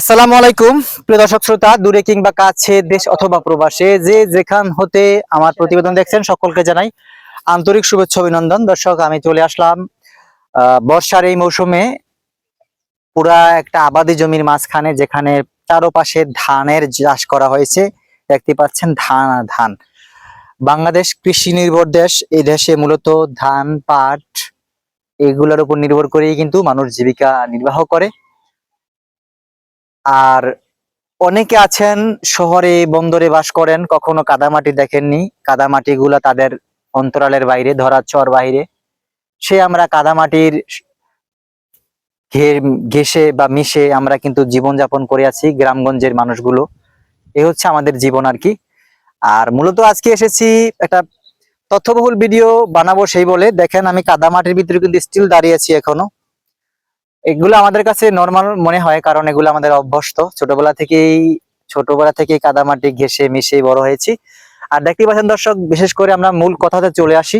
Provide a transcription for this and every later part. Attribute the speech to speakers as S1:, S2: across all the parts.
S1: আসসালামু আলাইকুম। প্রিয় দর্শক শ্রোতা, দূরে কিংবা কাছে দেশ অথবা প্রবাসে, যে যেখান হতে আমার প্রতিবেদন দেখছেন সকলকে জানাই আন্তরিক শুভেচ্ছা, অভিনন্দন। দর্শক, আমি চলে আসলাম বর্ষার এই মৌসুমে পুরা একটা আবাদি জমির মাঝখানে, যেখানে চারোপাশে ধানের চাষ করা হয়েছে। দেখতে পাচ্ছেন ধান আর ধান। বাংলাদেশ কৃষি নির্ভর দেশ, এই দেশে মূলত ধান, পাট, এগুলোর উপর নির্ভর করেই কিন্তু মানুষ জীবিকা নির্বাহ করে। আর অনেকে আছেন, শহরে, বন্দরে বাস করেন, কখনো কাদামাটি দেখেননি। কাদামাটি গুলা তাদের অন্তরালের বাইরে, ধরার চর বাইরে। সে আমরা কাদামাটির ঘে- ঘেঁষে বা মিশে আমরা কিন্তু জীবনযাপন করে আছি, গ্রামগঞ্জের মানুষগুলো। এ হচ্ছে আমাদের জীবন আর কি। আর মূলত আজকে এসেছি, একটা তথ্যবহুল ভিডিও বানাবো সেই বলে। দেখেন, আমি কাদামাটির ভিতরে কিন্তু স্টিল দাঁড়িয়ে আছি এখনও। এগুলো আমাদের কাছে নর্মাল মনে হয়, কারণ এগুলো আমাদের অভ্যস্ত। ছোটবেলা থেকেই ছোটবেলা থেকেই কাদামাটি ঘেসে মিশে বড় হয়েছি। আর দেখতে পাচ্ছেন দর্শক, বিশেষ করে আমরা মূল কথাতে চলে আসি।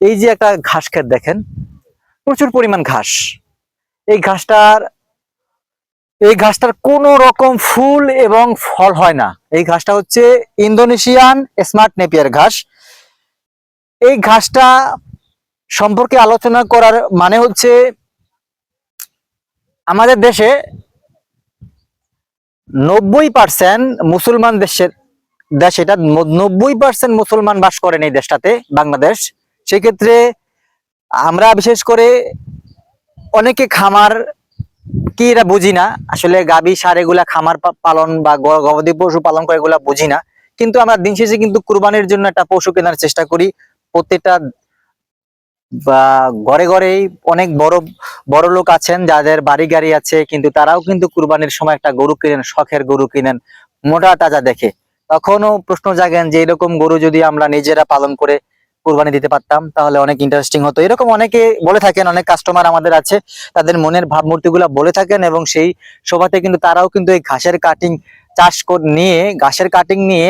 S1: এই যে একটা ঘাস খেত দেখেন, প্রচুর পরিমাণ ঘাস। এই ঘাসটার এই ঘাসটার কোন রকম ফুল এবং ফল হয় না। এই ঘাসটা হচ্ছে ইন্দোনেশিয়ান স্মার্ট নেপিয়ার ঘাস। এই ঘাসটা সম্পর্কে আলোচনা করার মানে হচ্ছে আমাদের দেশে নব্বই পার্সেন্ট মুসলমান দেশের, দেশ এটা, নব্বই পার্সেন্ট মুসলমান বাস করেন এই দেশটাতে, বাংলাদেশ। সেক্ষেত্রে আমরা বিশেষ করে অনেকে খামার, কি এরা বুঝি না। আসলে গাবি সার এগুলা খামার পালন বা গবাদি পশু পালন করে এগুলা বুঝি না। কিন্তু আমরা দিন শেষে কিন্তু কুরবানির জন্য একটা পশু কেনার চেষ্টা করি। প্রত্যেকটা বা ঘরে ঘরেই অনেক বড় বড় লোক আছেন, যাদের বাড়ি গাড়ি আছে, কিন্তু তারাও কিন্তু কুরবানির সময় একটা গরু কিনেন, শখের গরু কিনেন, মোটা তাজা দেখে। তখনও প্রশ্ন জাগেন যে, এরকম গরু যদি আমরা নিজেরা পালন করে কুরবানি দিতে পারতাম, তাহলে অনেক ইন্টারেস্টিং হতো। এরকম অনেকে বলে থাকেন, অনেক কাস্টমার আমাদের আছে, তাদের মনের ভাবমূর্তিগুলো বলে থাকেন এবং সেই সভাতে কিন্তু তারাও কিন্তু এই ঘাসের কাটিং চাষ নিয়ে, ঘাসের কাটিং নিয়ে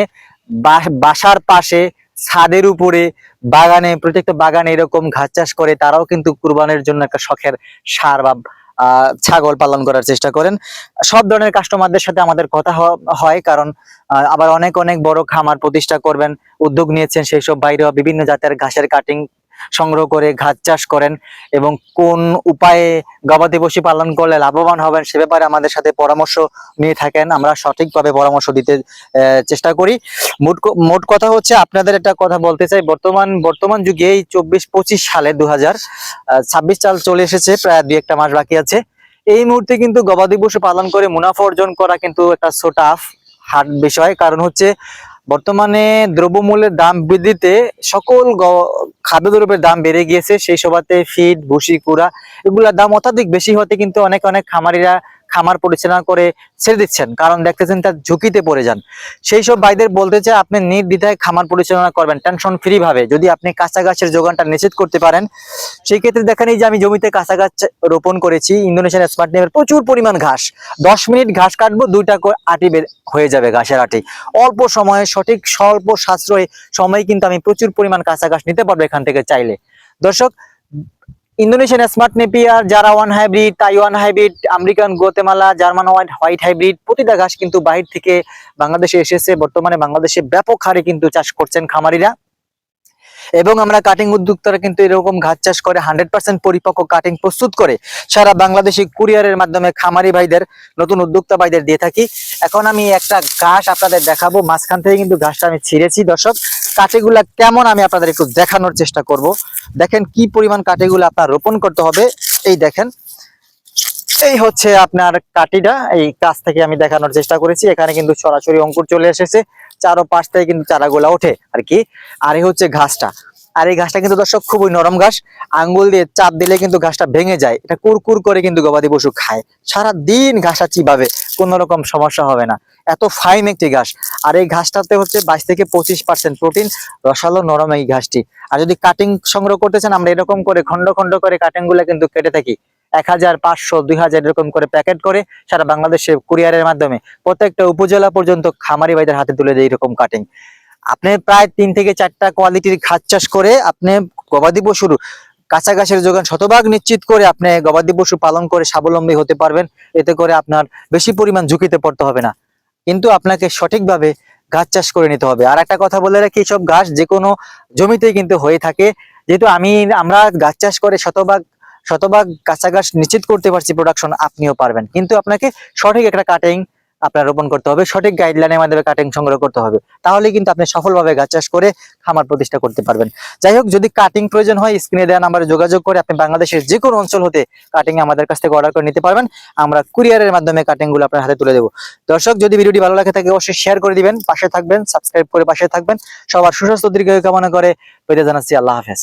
S1: বাসার পাশে ছাদের উপরে, বাগানে, প্রত্যেকটা বাগানে এরকম ঘাস চাষ করে, তারাও কিন্তু কুরবানের জন্য একটা শখের সার বা ছাগল পালন করার চেষ্টা করেন। সব ধরনের কাস্টমারদের সাথে আমাদের কথা হয় কারণ আবার অনেক অনেক বড় খামার প্রতিষ্ঠা করবেন, উদ্যোগ নিয়েছেন সেই সব বাইরে বিভিন্ন জাতের ঘাসের কাটিং সংগ্রহ করে ঘাস চাষ করেন এবং কোন উপায়ে গবাদি পশু পালন করলে লাভবান হবেন সে ব্যাপারে আমাদের সাথে পরামর্শ নিয়ে থাকেন। আমরা সঠিকভাবে পরামর্শ দিতে চেষ্টা করি। মোট মোট কথা হচ্ছে আপনাদের একটা কথা বলতে চাই। বর্তমান বর্তমান যুগে এই চব্বিশ পঁচিশ সালে দু হাজার ছাব্বিশ সাল চলে এসেছে, প্রায় দুই একটা মাস বাকি আছে। এই মুহূর্তে কিন্তু গবাদি পশু পালন করে মুনাফা অর্জন করা কিন্তু একটা সোটাফ হার্ড বিষয়। কারণ হচ্ছে বর্তমানে দ্রব্যমূল্যের দাম বৃদ্ধিতে সকল খাদ্যদ্রব্যের দাম বেড়ে গিয়েছে। সেই সবাতে ফিড, ভুসি, কুড়া, এগুলোর দাম অত্যাধিক বেশি হতে কিন্তু অনেক অনেক খামারিরা খামার পরিচালনা করে ছেড়ে দিচ্ছেন, কারণ দেখতেছেন তার ঝুঁকিতে পড়ে যান। সেই সব ভাইদের বলতে চাই, আপনি নির্দ্বিধায় খামার পরিচালনা করবেন, টেনশন ফ্রি ভাবে। যদি আপনি কাঁচা গাছের যোগানটা নিশ্চিত করতে পারেন, সেই ক্ষেত্রে দেখেন এই যে আমি জমিতে কাঁচা গাছ রোপণ করেছি, ইন্দোনেশিয়ান স্মার্ট নেমের প্রচুর পরিমাণ ঘাস। দশ মিনিট ঘাস কাটবো, দুইটা করে আটি হয়ে যাবে ঘাসের আটি। অল্প সময়ে, সঠিক স্বল্প সাশ্রয় সময়ে কিন্তু আমি প্রচুর পরিমাণ কাঁচা ঘাস নিতে পারব এখান থেকে চাইলে। দর্শক ইন্দোনেশিয়ান স্মার্ট নেপিয়ার যারা one hybrid, Taiwan hybrid, American Guatemala German white white hybrid, প্রতিটা ঘাস কিন্তু বাহির থেকে বাংলাদেশে এসেছে। বর্তমানে বাংলাদেশে ব্যাপক হারে কিন্তু চাষ করছেন খামারিরা। এবং আমরা কাটিং উদ্যোক্তারা কিন্তু এরকম ঘাস চাষ করে হান্ড্রেড পার্সেন্ট পরিপক্ক কাটিং প্রস্তুত করে সারা বাংলাদেশি কুরিয়ারের মাধ্যমে খামারি ভাইদের, নতুন উদ্যোক্তা ভাইদের দিয়ে থাকি। এখন আমি একটা ঘাস আপনাদের দেখাবো, মাঝখান থেকে কিন্তু ঘাসটা আমি ছিঁড়েছি। দর্শক কাঠিগুলা কেমন আমি আপনাদের একটু দেখানোর চেষ্টা করব। দেখেন কি পরিমাণ কাঠিগুলো আপনার রোপণ করতে হবে। এই দেখেন এই হচ্ছে আপনার কাটিটা এই কাছ থেকে আমি দেখানোর চেষ্টা করেছি। এখানে কিন্তু সরাসরি অঙ্কুর চলে এসেছে। চারো পাশ থেকে কিন্তু চারাগুলা ওঠে আর কি। আর এই হচ্ছে ঘাসটা। আর এই ঘাসটা কিন্তু দর্শক খুবই নরম ঘাস। আঙ্গুল দিয়ে চাপ দিলে কিন্তু ঘাসটা ভেঙে যায়। এটা কুরকুর করে কিন্তু গবাদি পশু খায়। সারা দিন ঘাসা চিবাবে, কোন রকম সমস্যা হবে না। এত ফাইন একটি ঘাস। আর এই ঘাসটাতে হচ্ছে বাইশ থেকে পঁচিশ পার্সেন্ট প্রোটিন। রসালো নরম এই ঘাসটি। আর যদি কাটিং সংগ্রহ করতে চান, আমরা এরকম করে খন্ড খন্ড করে কাটিংগুলা কিন্তু কেটে থাকি। এক হাজার পাঁচশো, দুই হাজার এরকম করে প্যাকেট করে সারা বাংলাদেশে কুরিয়ারের মাধ্যমে প্রত্যেকটা উপজেলা পর্যন্ত খামারি ভাইদের হাতে তুলে দেয় এরকম কাটিং আপনি প্রায় তিন থেকে চারটা কোয়ালিটির ঘাস চাষ করে আপনি গবাদি পশুর ঘাসের যোগান শতভাগ নিশ্চিত করে আপনি গবাদি পশু পালন করে স্বাবলম্বী হতে পারবেন, এতে করে আপনার বেশি পরিমাণ ঝুঁকিতে পড়তে হবে না। কিন্তু আপনাকে সঠিকভাবে ঘাস চাষ করে নিতে হবে। আর একটা কথা বলে রাখি, সব ঘাস যে কোনো জমিতেই কিন্তু হয়ে থাকে। যেহেতু আমি, আমরা গাছ চাষ করে শতভাগ শতভাগ ঘাস নিশ্চিত করতে পারছি প্রোডাকশন আপনিও পারবেন। কিন্তু আপনাকে সঠিক একটা কাটিং আপনার রোপণ করতে হবে, সঠিক গাইডলাইনের মাধ্যমে কাটিং সংগ্রহ করতে হবে। তাহলে কিন্তু আপনি সফলভাবে গাছ চাষ করে খামার প্রতিষ্ঠা করতে পারবেন। যাই হোক, যদি কাটিং প্রয়োজন হয় স্ক্রিনে দেওয়া নাম্বারে যোগাযোগ করে আপনি বাংলাদেশের যে কোনো অঞ্চল হতে কাটিং আমাদের কাছ থেকে অর্ডার করে নিতে পারবেন। আমরা কুরিয়ারের মাধ্যমে কাটিংগুলো আপনার হাতে তুলে দেবো। দর্শক, যদি ভিডিওটি ভালো লাগে থাকে, অবশ্যই শেয়ার করে দিবেন, পাশে থাকবেন সাবস্ক্রাইব করে পাশে থাকবেন। সবার সুস্বাস্থ্য দীর্ঘ কামনা করে পেতে জানাচ্ছি, আল্লাহ হাফেজ।